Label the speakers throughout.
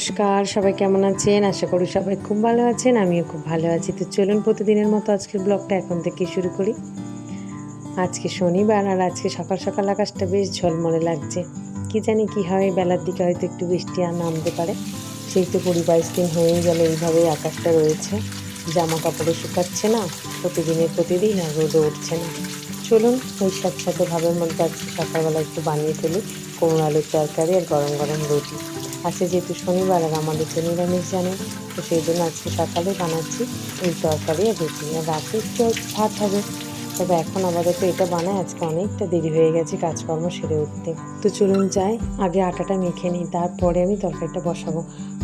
Speaker 1: নমস্কার, সবাই কেমন আছেন? আশা করি সবাই খুব ভালো আছেন, আমিও খুব ভালো আছি। তো চলুন প্রতিদিনের মতো আজকের ব্লগটা এখন থেকে শুরু করি। আজকে শনিবার আর আজকে সকাল সকাল আকাশটা বেশ ঝলমলে লাগছে। কি জানি কি হয়, বেলার দিকে হয়তো একটু বৃষ্টি আর নামতে পারে। সেই তো কুড়ি বাইশ দিন হয়েই গেল, এইভাবেই আকাশটা রয়েছে। জামা কাপড়ও শুকাচ্ছে না, প্রতিদিনের প্রতিদিন আর রোদও উঠছে না। চলুন, ওই সাথে ভাবের মধ্যে আজকে সকালবেলা একটু বানিয়ে ফেলি। কুমড়ো আলুর তরকারি আর গরম গরম রুটি। আজকে যেহেতু শনিবার আর আমাদের তো নিরামিষ জানেন তো সেই জন্য আজকে সকালে বানাচ্ছি এই তরকারি আর রুটি। আর রাতে একটু ভাত হবে। তবে এখন আপাতত এটা বানায় আজকে অনেকটা দেরি হয়ে গেছে কাজকর্ম সেরে উঠতে। তো চলুন যাই, আগে আটাটা মেখে নিই, তারপরে আমি তরকারিটা বসাবো।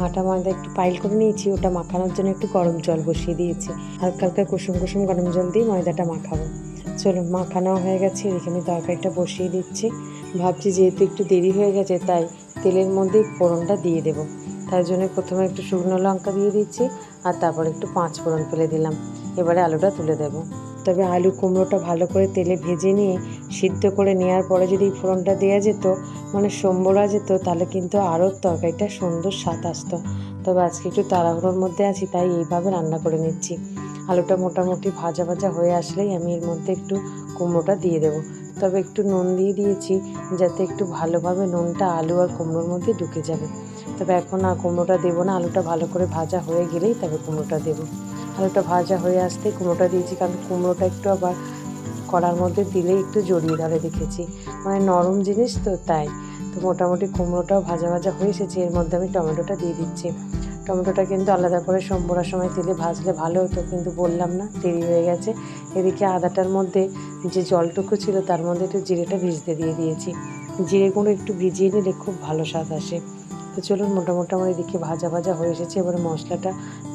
Speaker 1: আটা ময়দা একটু পাইল করে নিয়েছি, ওটা মাখানোর জন্য একটু গরম জল বসিয়ে দিয়েছি। হালকা হালকা কুসুম কুসুম গরম জল দিয়ে ময়দাটা মাখাবো। চলুন, মাখানো হয়ে গেছে আমি তরকারিটা বসিয়ে দিচ্ছি। ভাবছি যেহেতু একটু দেরি হয়ে গেছে, তাই তেলের মধ্যে ফোড়নটা দিয়ে দেবো। তার জন্য প্রথমে একটু শুকনো লঙ্কা দিয়ে দিচ্ছি আর তারপর একটু পাঁচ ফোড়ন ফেলে দিলাম। এবারে আলুটা তুলে দেবো। তবে আলু কুমড়োটা ভালো করে তেলে ভেজে নিয়ে, সিদ্ধ করে নেওয়ার পরে যদি ফোড়নটা দেওয়া যেত মানে সম্বরা যেত, তাহলে কিন্তু আরও তরকারিটা সুন্দর স্বাদ আসতো। তবে আজকে একটু তাড়াহুড়োর মধ্যে আছি, তাই এইভাবে রান্না করে নিচ্ছি। আলুটা মোটামুটি ভাজা ভাজা হয়ে আসলেই আমি এর মধ্যে একটু কুমড়োটা দিয়ে দেবো। তবে একটু নুন দিয়ে দিয়েছি, যাতে একটু ভালোভাবে নুনটা আলু আর কুমড়োর মধ্যে ঢুকে যাবে। তবে এখন আর কুমড়োটা দেবো না, আলুটা ভালো করে ভাজা হয়ে গেলেই তবে কুমড়োটা দেবো। আলুটা ভাজা হয়ে আসতে কুমড়োটা দিয়েছি, কারণ কুমড়োটা একটু আবার কড়ার মধ্যে দিলেই একটু জড়িয়ে ধরে দেখেছি মানে নরম জিনিস তো তাই। তো মোটামুটি কুমড়োটাও ভাজা ভাজা হয়ে এসেছে, এর মধ্যে আমি টমেটোটা দিয়ে দিচ্ছি। টমেটোটা কিন্তু আলাদা করে সম্বরার সময় তেলে ভাজলে ভালো হতো, কিন্তু বললাম না, দেরি হয়ে গেছে। এদিকে আদাটার মধ্যে যে জলটুকু ছিল তার মধ্যে একটু জিরেটা ভিজতে দিয়ে দিয়েছি। জিরে গুঁড়ো একটু ভিজিয়ে নিলে খুব ভালো স্বাদ আসে। তো চলুন মোটামুটি আমার এদিকে ভাজা ভাজা হয়ে এসেছে। এবারে মশলাটা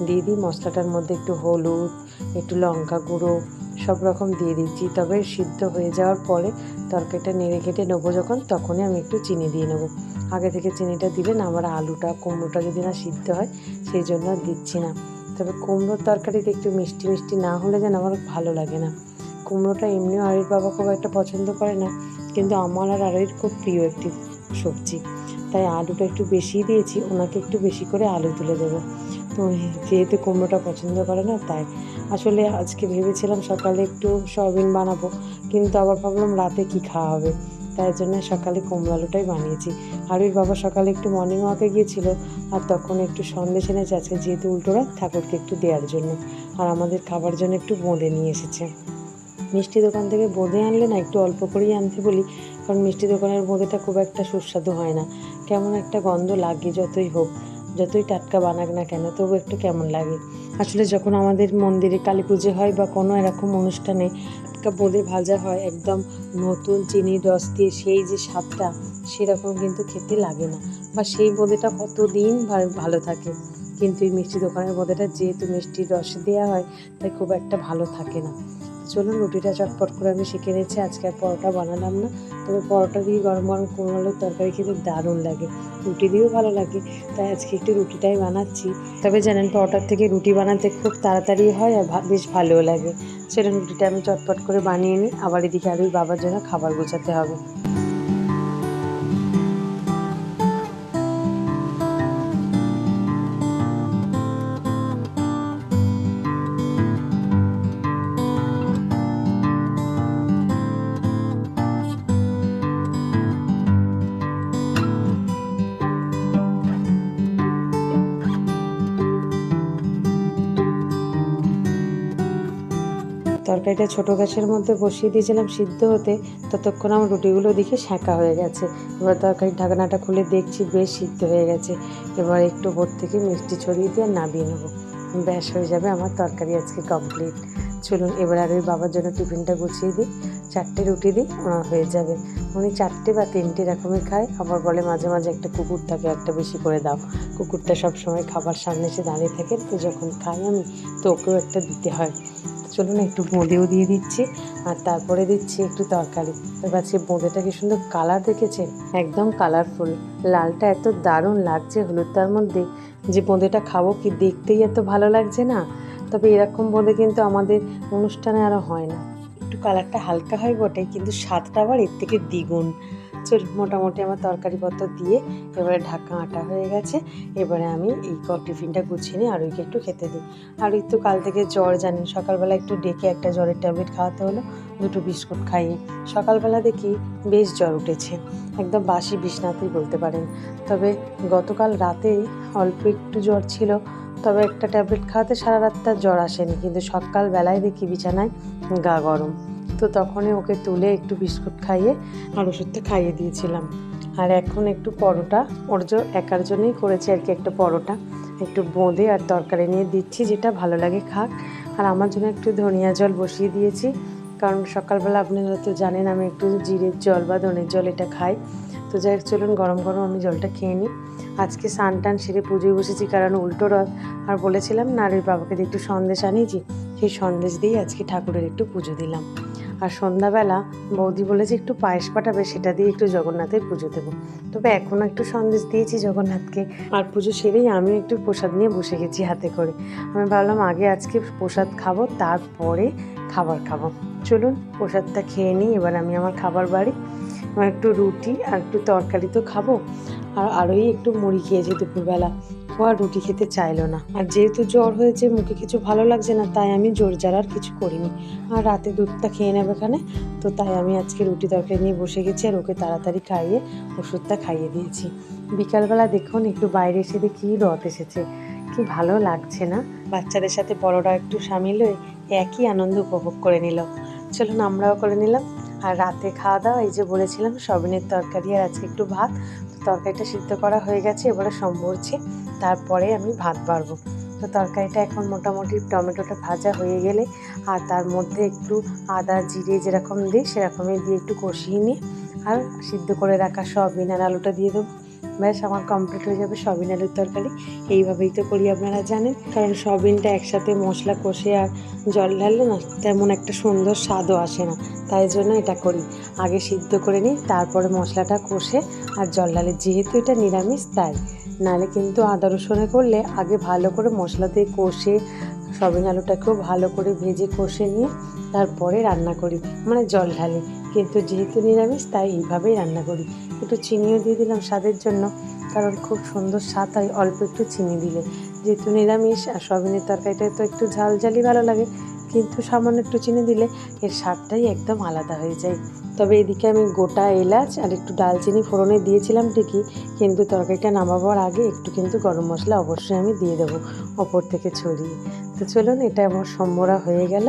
Speaker 1: দিয়ে দিই। মশলাটার মধ্যে একটু হলুদ, একটু লঙ্কা গুঁড়ো সব রকম দিয়ে দিচ্ছি। তবে সিদ্ধ হয়ে যাওয়ার পরে তরকারিটা নেড়ে কেটে নেব যখন, তখনই আমি একটু চিনি দিয়ে নেব। আগে থেকে চিনিটা দিলে না আমার আলুটা, কুমড়োটা যদি না সিদ্ধ হয়, সেই জন্য দিচ্ছি না। তবে কুমড়োর তরকারিতে একটু মিষ্টি মিষ্টি না হলে যেন আমার ভালো লাগে না। কুমড়োটা এমনিও আরির বাবা খুব একটা পছন্দ করে না, কিন্তু আমার আর আরির খুব প্রিয় একটি সবজি। তাই আলুটা একটু বেশি দিয়েছি, ওনাকে একটু বেশি করে আলু তুলে দেবো। যেহেতু কুমড়োটা পছন্দ করে না, তাই আসলে আজকে ভেবেছিলাম সকালে একটু সয়াবিন বানাবো, কিন্তু আবার ভাবলাম রাতে কি খাওয়া হবে? তাই জন্য সকালে কুমড়ো আলুটাই বানিয়েছি। আর ওই বাবা সকালে একটু মর্নিং ওয়াকে গিয়েছিল, আর তখন একটু সন্দেশ এনেছে আজকে যেহেতু উল্টোরা ঠাকুরকে একটু দেওয়ার জন্য, আর আমাদের খাবার জন্য একটু বোঁদে নিয়ে এসেছে। মিষ্টি দোকান থেকে বোঁদে আনলে না একটু অল্প করেই আনতে বলি, কারণ মিষ্টি দোকানের বোঁদেটা খুব একটা সুস্বাদু হয় না। কেমন একটা গন্ধ লাগে যতই হোক। যতই টাটকা বানাক না কেন, তবু একটু কেমন লাগে। আসলে যখন আমাদের মন্দিরে কালী পুজো হয় বা কোনো এরকম অনুষ্ঠানে একটা বোঁদে ভাজা হয়, একদম নতুন চিনির রস দিয়ে সেই যে স্বাদটা, সেরকম কিন্তু খেতে লাগে না। বা সেই বোঁদেটা কতদিন ভালো থাকে। কিন্তু এই মিষ্টি দোকানের বোঁদেটা যেহেতু মিষ্টির রস দেওয়া হয়, তাই খুব একটা ভালো থাকে না। চলুন রুটিটা চটপট করে আমি শিখে নিচ্ছি আজকে আর পরোটা বানালাম না। তবে পরোটা দিয়ে গরম গরম আলুর তরকারি খেতে দারুণ লাগে। রুটি দিয়েও ভালো লাগে। তাই আজকে একটু রুটিটাই বানাচ্ছি। তবে জানেন, পরোটার থেকে রুটি বানাতে খুব তাড়াতাড়ি হয় আর বেশ ভালোও লাগে। সেটা রুটিটা আমি চটপট করে বানিয়ে নিই। আবার এদিকে আর ওই বাবার জন্য খাবার গোছাতে হবে। তরকারিটা ছোটো গ্যাসের মধ্যে বসিয়ে দিয়েছিলাম সিদ্ধ হতে, ততক্ষণ আমার রুটিগুলো দেখে শাঁকা হয়ে গেছে। এবার তরকারির ঢাকনাটা খুলে দেখছি বেশ সিদ্ধ হয়ে গেছে। এবার একটু ভোর থেকে মিষ্টি ছড়িয়ে দিয়ে আর নামিয়ে নেব। ব্যাস, হয়ে যাবে আমার তরকারি আজকে কমপ্লিট। চলুন, এবার আর ওই বাবার জন্য টিফিনটা গুছিয়ে দিই। চারটে রুটি দিই ওনার হয়ে যাবে। উনি চারটে বা তিনটে এরকমই খায়। আবার বলে মাঝে মাঝে একটা কুকুর থাকে, একটা বেশি করে দাও। কুকুরটা সব সময় খাবার সামনে এসে দাঁড়িয়ে থাকে, তো যখন খাই আমি, তো ওকেও একটা দিতে হয়। চলুন একটু বোঁদেও দিয়ে দিচ্ছি, আর তারপরে দিচ্ছি একটু তরকারি। এবার সে বোঁদেটা কি সুন্দর কালার দেখেছেন একদম কালারফুল। লালটা এত দারুণ লাগছে হলুদটার মধ্যে। যে বোঁদেটা খাব কি দেখতেই এত ভালো লাগছে না? তবে এরকম বোঁদে কিন্তু আমাদের অনুষ্ঠানে আরও হয় না। একটু কালারটা হালকা হয় বটে কিন্তু স্বাদটা আবার এর থেকে দ্বিগুণ। চল, মোটামুটি আমার তরকারিপত্র দিয়ে এবারে ঢাকা আটা হয়ে গেছে, এবারে আমি এই টিফিনটা গুছিয়ে নিই আরুইকে একটু খেতে দিই। আরুই তো কাল থেকে জ্বর জানেন, সকালবেলা একটু ডেকে একটা জ্বরের ট্যাবলেট খাওয়াতে হলো। দুটো বিস্কুট খাইয়ে সকালবেলা দেখি বেশ জ্বর উঠেছে। একদম বাসি বিছনাতেই বলতে পারেন। তবে গতকাল রাতে অল্প একটু জ্বর ছিল। তবে একটা ট্যাবলেট খাওয়াতে সারা রাতটা জ্বর আসেনি। কিন্তু সকালবেলায় দেখি বিছানায় গা গরম। তো তখনই ওকে তুলে একটু বিস্কুট খাইয়ে আর ওষুধটা খাইয়ে দিয়েছিলাম। আর এখন একটু পরোটা। ওর জন্য একার জন্যই করেছি আর কি একটা পরোটা। একটু বোঁদে আর তরকারি নিয়ে দিচ্ছি, যেটা ভালো লাগে খাক। আর আমার জন্য একটু ধনিয়া জল বসিয়ে দিয়েছি। কারণ সকালবেলা আপনারা হয়তো জানেন আমি একটু জিরের জল বা ধনের জল এটা খাই। তো যাই চলুন গরম গরম আমি জলটা খেয়ে নিই। আজকে স্নান টান সেরে পুজোয় বসেছি কারণ উল্টো রথ। আর বলেছিলাম নারীর বাবাকে একটু সন্দেশ আনিয়েছি। সেই সন্দেশ দিয়েই আজকে ঠাকুরের একটু পুজো দিলাম। আর সন্ধ্যাবেলা বৌদি বলেছে একটু পায়েস পাঠাবে, সেটা দিয়ে একটু জগন্নাথের পুজো দেবো। তবে এখনও একটু সন্দেশ দিয়েছি জগন্নাথকে। আর পুজো সেরেই আমি একটু প্রসাদ নিয়ে বসে গেছি হাতে করে। আমি ভাবলাম আগে আজকে প্রসাদ খাব, তারপরে খাবার খাব। চলুন, প্রসাদটা খেয়ে নিই, এবার আমি আমার খাবার বাড়ি। আমার একটু রুটি আর একটু তরকারি তো খাব। আর আরোই একটু মুড়ি খেয়েছি দুপুরবেলা। ও আর রুটি খেতে চাইলো না। আর যেহেতু জ্বর হয়েছে, মুখে কিছু ভালো লাগছে না, তাই আমি জোর জ্বালার কিছু করিনি। আর রাতে দুধটা খেয়ে নেবে এখানে, তো তাই আমি আজকে রুটি তরকারি নিয়ে বসে গেছি আর ওকে তাড়াতাড়ি খাইয়ে, ওষুধটা খাইয়ে দিয়েছি। বিকালবেলা দেখুন, একটু বাইরে এসে দেখি রথ এসেছে। কি ভালো লাগছে না? বাচ্চাদের সাথে বড়রা একটু সামিল হয়ে একই আনন্দ উপভোগ করে নিল। চলুন আমরাও করে নিলাম। আর রাতে খাওয়া দাওয়া এই যে বলেছিলাম, সবিনের তরকারি আর আজকে একটু ভাত। তরকারিটা সিদ্ধ করা হয়ে গেছে, এবারে সম্ভরছি তারপরে আমি ভাত বাড়বো। তো তরকারিটা এখন মোটামুটি টমেটোটা ভাজা হয়ে গেলে, আর তার মধ্যে একটু আদা, জিরে যেরকম দিই, সেরকমই দিয়ে একটু কষিয়ে নিয়ে আর সিদ্ধ করে রাখা সবিন আর আলুটা দিয়ে দেবো। ব্যাস আমার কমপ্লিট হয়ে যাবে সবিন আলুর তরকারি। এইভাবেই তো করি আপনারা জানেন। কারণ সবিনটা একসাথে মশলা কষে আর জল ঢাললে না তেমন একটা সুন্দর স্বাদও আসে না। তাই জন্য এটা করি। আগে সিদ্ধ করে নিই, তারপরে মশলাটা কষে আর জল ঢালে। যেহেতু এটা নিরামিষ, তাই। নাহলে কিন্তু আদা রসুনে করলে আগে ভালো করে মশলা দিয়ে কষে সবিন আলুটাকেও ভালো করে ভেজে কষে নিয়ে তারপরে রান্না করি মানে জল ঢালি। কিন্তু যেহেতু নিরামিষ, তাই এইভাবেই রান্না করি। একটু চিনিও দিয়ে দিলাম স্বাদের জন্য, কারণ খুব সুন্দর স্বাদ হয় অল্প একটু চিনি দিলে। যেহেতু নিরামিষ আর সবিনের তরকারিটা তো একটু ঝাল ঝালই ভালো লাগে কিন্তু সামান্য একটু চিনি দিলে এর স্বাদটাই একদম আলাদা হয়ে যায়। তবে এদিকে আমি গোটা এলাচ আর একটু দালচিনি ফোড়নে দিয়েছিলাম ঠিকই, কিন্তু তরকারিটা নামাবার আগে একটু কিন্তু গরম মশলা অবশ্যই আমি দিয়ে দেবো ওপর থেকে ছড়িয়ে। তো চলুন, এটা আমার সম্বরা হয়ে গেল।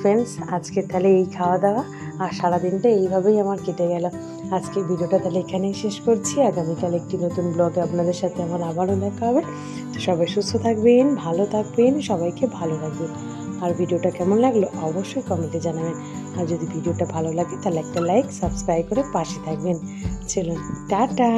Speaker 1: ফ্রেন্ডস আজকে তাহলে এই খাওয়া দাওয়া আর সারাদিনটা এইভাবেই আমার কেটে গেল। আজকে ভিডিওটা তাহলে এখানেই শেষ করছি। আগামীকাল একটি নতুন ব্লগে আপনাদের সাথে আমার আবারও দেখা হবে। সবাই সুস্থ থাকবেন, ভালো থাকবেন, সবাইকে ভালো রাখবেন। আর ভিডিওটা কেমন লাগল অবশ্যই কমেন্টে জানাবেন। আর যদি ভিডিওটা ভালো লাগে তাহলে একটা লাইক, সাবস্ক্রাইব করে পাশে থাকবেন। চলুন, টাটা।